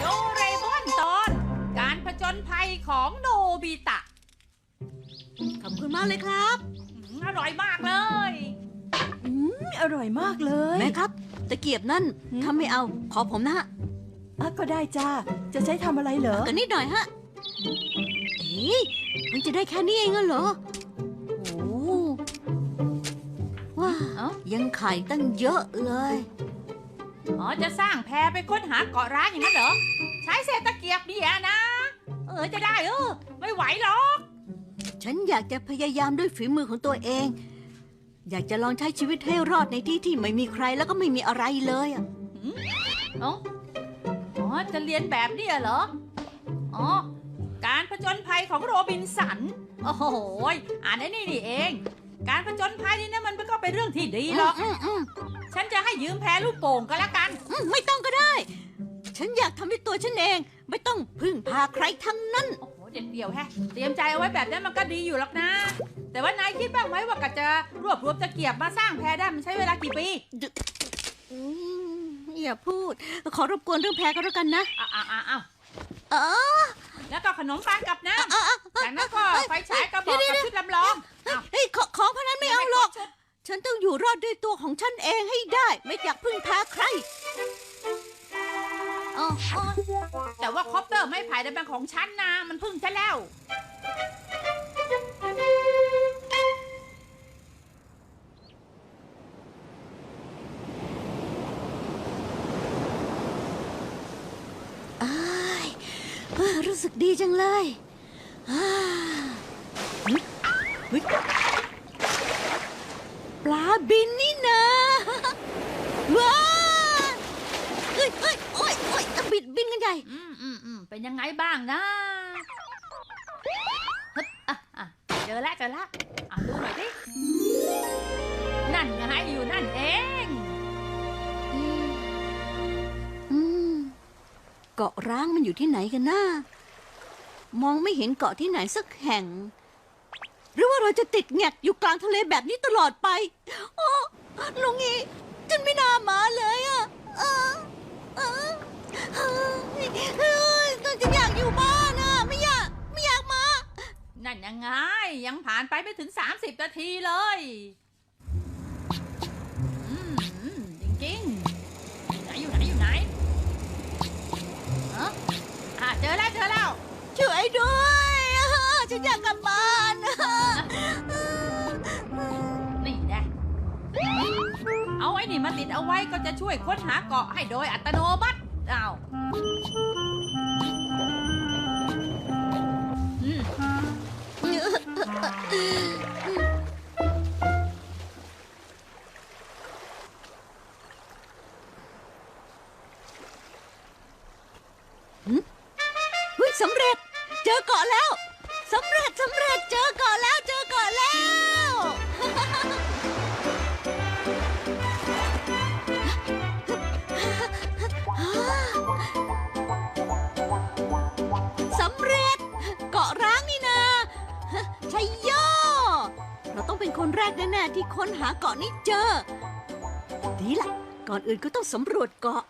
โดเรมอนตอน การผจญภัยของโนบิตะขอบคุณมากเลยครับอืมอร่อยมากเลย อืมอร่อยมากเลยแม่ครับตะเกียบนั่นหืมถ้าไม่เอา ขอผมนะฮะอะก็ได้จ้า จะใช้ทำอะไรเหรอ กันนิดหน่อยฮะเอ๊ะมันจะได้แค่นี้เองเหรอโอ้ว้าเอ้ายังไข่ตั้งเยอะเลย อ๋อจะสร้างแพไปค้นหาเกาะร้างอย่างนั้นเหรอ ใช้เศษตะเกียบเนี่ยนะ เออจะได้เออไม่ไหวหรอก ฉันอยากจะพยายามด้วยฝีมือของตัวเอง อยากจะลองใช้ชีวิตให้รอดในที่ที่ไม่มีใครแล้วก็ไม่มีอะไรเลยอะเอ้าอ๋อจะเรียนแบบเนี่ยเหรอ อ๋อ การผจญภัยของโรบินสัน โอ้โหยอ่านไอ้นี่นี่เอง การผจญภัยนี่นะมันก็เป็นเรื่องที่ดีหรอก อืมอืม ฉันจะให้ยืมแพลูกโป่งก็แล้วกัน อืมไม่ต้องก็ได้ ฉันอยากทำด้วยตัวฉันเอง ไม่ต้องพึ่งพาใครทั้งนั้น โอ้โหเด็ดเดี่ยวแฮะ เตรียมใจเอาไว้แบบนั้นมันก็ดีอยู่หรอกนะ แต่ว่านายคิดบ้างไหมว่ากะจะรวบรวมตะเกียบมาสร้างแพได้มันใช้เวลากี่ปีอืมอย่าพูด ขอรบกวนเรื่องแพ้ก็แล้วกันนะ อ้าวอ้าวอ้าวอ้าวเออ แล้วก็ขนมปังกับน้เออเออำจากนั้นก็ไฟฉายกระบอกกับชุดลำลอง ฉันต้องอยู่รอดด้วยตัวของฉันเองให้ได้ ไม่อยากพึ่งพาใครอ๋ออ๋อแต่ว่าคอปเตอร์ไม่ไผ่ได้เป็นของฉันนะ มันพึ่งฉันแล้ว อ้ายเอ้อรู้สึกดีจังเลยอ้าเฮ้ยเฮ้ยปลาบินนี่นะว้าเอ้ยเอ้ยโอ้ยโอ้ยบินบินกันใหญ่อืมอืมอืมเป็นยังไงบ้างนะฮึบอะอะเจอแล้วเจอแล้วอะดูหน่อยดินั่นไงอยู่นั่นเองอืมเกาะร้างมันอยู่ที่ไหนกันนะมองไม่เห็นเกาะที่ไหนสักแห่ง หรือว่าเราจะติดแงกอยู่กลางทะเลแบบนี้ตลอดไป โอ้ลุงอีฉันไม่น่ามาเลยอะเออเออเฮ้ยเฮ้ยฉันอยากอยู่บ้านอะไม่อยากไม่อยากมา นั่นยังไง ยังผ่านไปไม่ถึง 30 นาทีเลย อืมอืมจริงๆไหนอยู่ไหนอยู่ไหนเอออะเจอแล้วเจอแล้วช่วยด้วย ฉันอยากกลับบ้านนี่ นี่มาติดเอาไว้ก็จะช่วยค้นหาเกาะให้โดยอัตโนมัติอ้าวอืม ที่ค้นหาเกาะนี้เจอ ดีละก่อนอื่นก็ต้องสำรวจเกาะ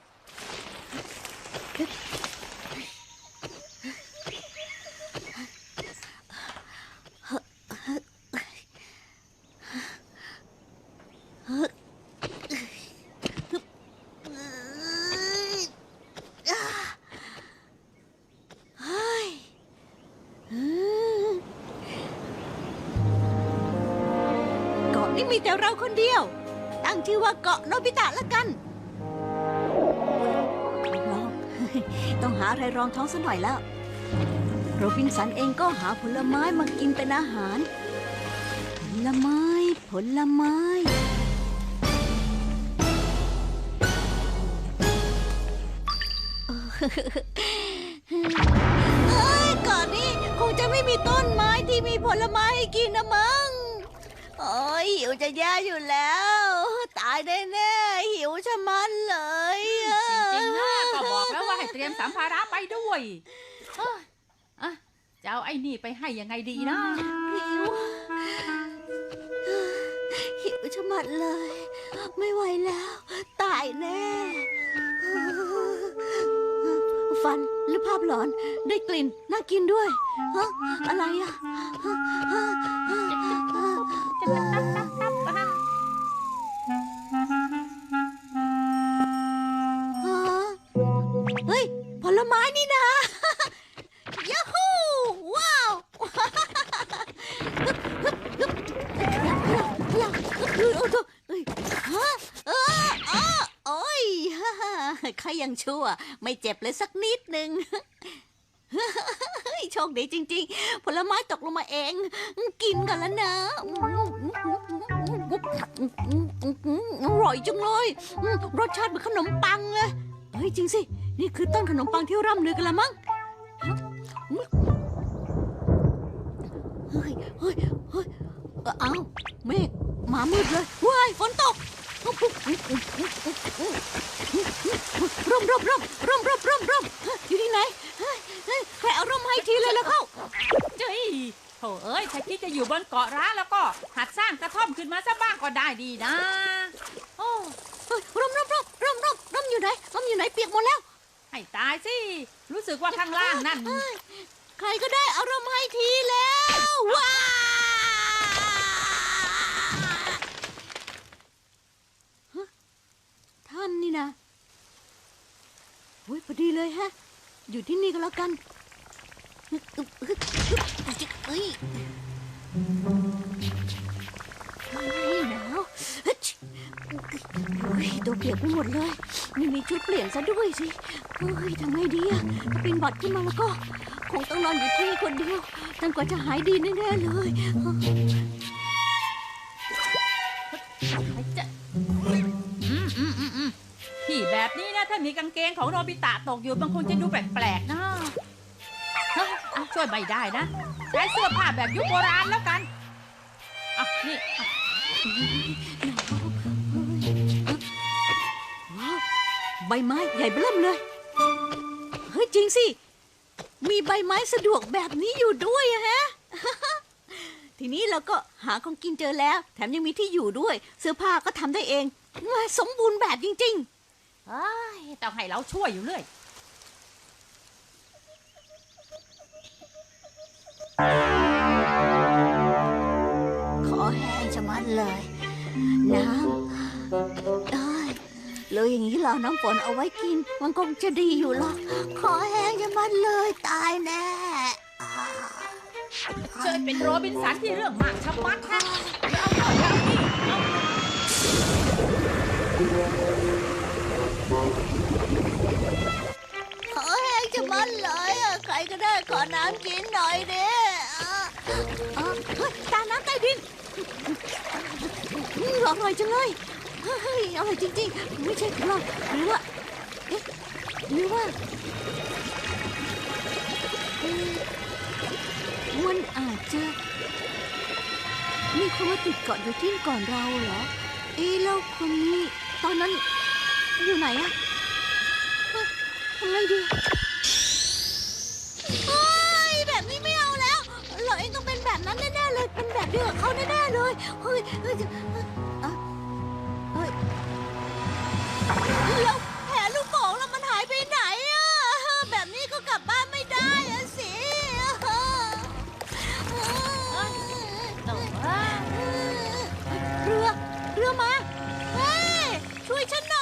เฮ้ยอืมเกาะ นี้มีแต่เราคนเดียว ตั้งชื่อว่าเกาะโนบิตะละกันลอง ต้องหาอะไรรองท้องสัหน่อยแล้ว โรบินสันเองก็หาผลไม้มากินเป็นอาหาร ผลไม้ ผลไม้เอ้ยก่อนนี้คงจะไม่มีต้นไม้ที่มีผลไม้ให้กินนะมั้ง โอ้ยหิวจะแย่อยู่แล้ว ตายแน่ๆหิวชะมันเลยอะจริงๆนะก็บอกแล้วว่าให้เตรียมสัมภาระไปด้วยเอ้ยอะจะเอาไอ้นี่ไปให้ยังไงดีนะหิว หิวชะมัดเลย ไม่ไหวแล้ว ตายแน่ฝันหรือภาพหลอนได้กลิ่นน่ากินด้วยฮะอะไรอะฮะฮะฮะฮ รยังชั่ว ไม่เจ็บเลยสักนิดหนึ่งโชคดีจริง ๆ ผลไม้ตกลงมาเอง กินกันแล้วนะอร่อยจังเลย รสชาติเหมือนขนมปังเลยเฮ้ยจริงสิ นี่คือต้นขนมปังที่ร่ำลือกันละมั้งเฮ้ยเฮ้ยเฮ้ยเอ้าเมฆหมามืดเลยว้ายฝนตก ร่มร่มร่มร่มร่มร่มร่มอยู่ที่ไหนใครเอาร่มให้ทีเลยแล้วเข้าเจ้ยโถเอ้ยถ้าคิดจะอยู่บนเกาะร้างแล้วก็ หัดสร้างกระท่อมขึ้นมาซะบ้างก็ได้ดีนะโอ้ร่มร่มร่มร่มร่มร่มอยู่ไหนร่มอยู่ไหนเปียกหมดแล้ว ให้ตายสิ รู้สึกว่าข้างล่างนั่น ใครก็ได้เอาร่มให้ทีแล้วว้าฮะท่านนี่นะโอ้ยพอดี เลยฮะ อยู่ที่นี่ก็แล้วกันเอ้ยเฮ้ยหนาวตัวเปียกไปหมดเลย ไม่มีชุดเปลี่ยนซะด้วยสิเฮ้ยทำไงดีอะถ้าเป็นหวัดขึ้นมาแล้วก็ คงต้องนอนอยู่ที่คนเดียวจนกว่าจะหายดีแน่ๆเลย มีกางเกงของโนบิตะตกอยู่บางคนจะดูแปลกๆนะเฮ้ยเอาช่วยไม่ได้นะใช้เสื้อผ้าแบบยุคโบราณแล้วกันอะนี่อะว้าวใบไม้ใหญ่เบิ่มเลย เฮ้ยจริงสิ มีใบไม้สะดวกแบบนี้อยู่ด้วยอะฮะ ทีนี้เราก็หาของกินเจอแล้ว แถมยังมีที่อยู่ด้วย เสื้อผ้าก็ทำได้เองว้ายสมบูรณ์แบบจริง ๆ เอ้ยต้องให้เราช่วยอยู่เรื่อยๆขอแห้งชะมัดเลย น้ำเอ้ยเลยอย่างนี้รอน้ำฝนเอาไว้กิน มันคงจะดีอยู่หรอกขอแห้งชะมัดเลยตายแน่อ่าเจอเป็นโรบินสันที่เรื่องมากชะมัดฮะ ขอแห้งจะมันเลยอะใครก็ได้ขอน้ำกินหน่อยดิอะเฮ้ยตาน้ำใต้ดินอืมอร่อยจังเลยเฮ้ยอร่อยจริงๆ ไม่ใช่ของเราหรือว่าเอ๊ะหรือว่าเอ๊ะมันอาจจะ มีคนมาติดเกาะอยู่ที่นี่ก่อนเราเหรอ เอ๊ะแล้วคนนี้ตอนนั้นอยู่ไหนอะ ทำไงดีเฮ้ยแบบนี้ไม่เอาแล้วเราเองต้องเป็นแบบนั้นแน่ๆเลย เป็นแบบเดียวกับเขาแน่ๆเลยเฮ้ยเฮ้ยเอ่อเฮ้ยแล้วแผลลูกโป่งแล้วมันหายไปไหนอะแบบนี้ก็กลับบ้านไม่ได้อะสิโถ่เอ้ยเรือ เรือมา เฮ้ย ช่วยฉันหน่อย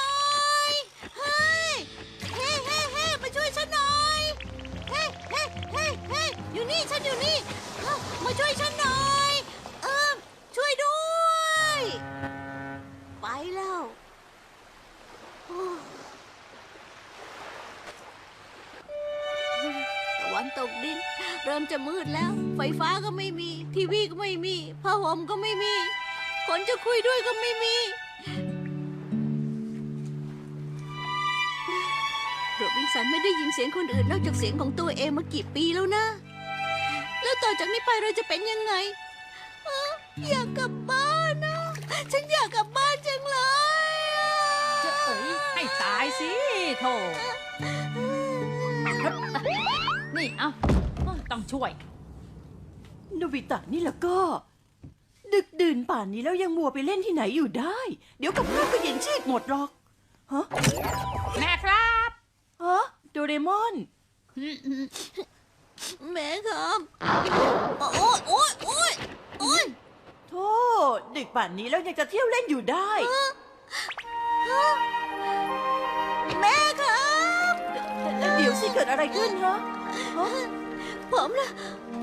นี่ฉันอยู่นี่เอ้ามาช่วยฉันหน่อย เออช่วยด้วย ไปแล้วโอ้ตะวันตกดิน เริ่มจะมืดแล้ว ไฟฟ้าก็ไม่มี ทีวีก็ไม่มีผ้าห่มก็ไม่มี คนจะคุยด้วยก็ไม่มีโรบินสันไม่ได้ยินเสียงคนอื่นนอกจากเสียงของตัวเองมากี่ปีแล้วนะ ต่อจากนี้ไปเราจะเป็นยังไงเอ้ออยากกลับบ้านนะ ฉันอยากกลับบ้านจังเลยอะจะเอ๋ยให้ตายสิโถนี่เอาโอ้ยต้องช่วยโนบิตะนี่แหละก็ ดึกดื่นป่านนี้แล้วยังมัวไปเล่นที่ไหนอยู่ได้ เดี๋ยวกับข้าวก็เย็นชีกหมดหรอกฮะแม่ครับ ฮะโดเรมอน แม่ครับโอ๊ยโอ๊ยโอ๊ยโอ๊ยโธ่ดึกป่านนี้แล้วยังจะเที่ยวเล่นอยู่ได้ แม่ครับเดี๋ยวสิเกิดอะไรขึ้นฮะฮะผมนะ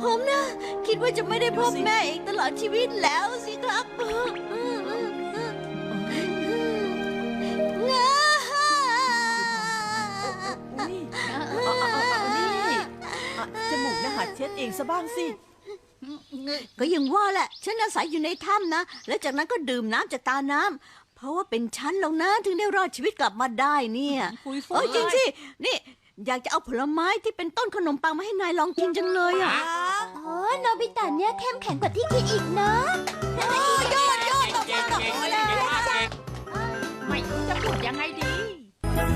ผมนะ คิดว่าจะไม่ได้พบดูสิแม่อีกตลอดชีวิตแล้วสิครับ หัดเช็ดเองซะบ้างสิ ก็ยังว่าแหละ ฉันอาศัยอยู่ในถ้ำนะ แล้วจากนั้นก็ดื่มน้ำจากตาน้ำ เพราะว่าเป็นฉันหรอกนะถึงได้รอดชีวิตกลับมาได้เนี่ยปุยโอ้ยจริงสิ นี่ อยากจะเอาผลไม้ที่เป็นต้นขนมปังมาให้นายลองกินจังเลยอะอ๋อโนบิตะเนี่ยเข้มแข็งกว่าที่คิดอีกนะยอดยอดตบมือตบมือเลย ไม่รู้จะพูดยังไง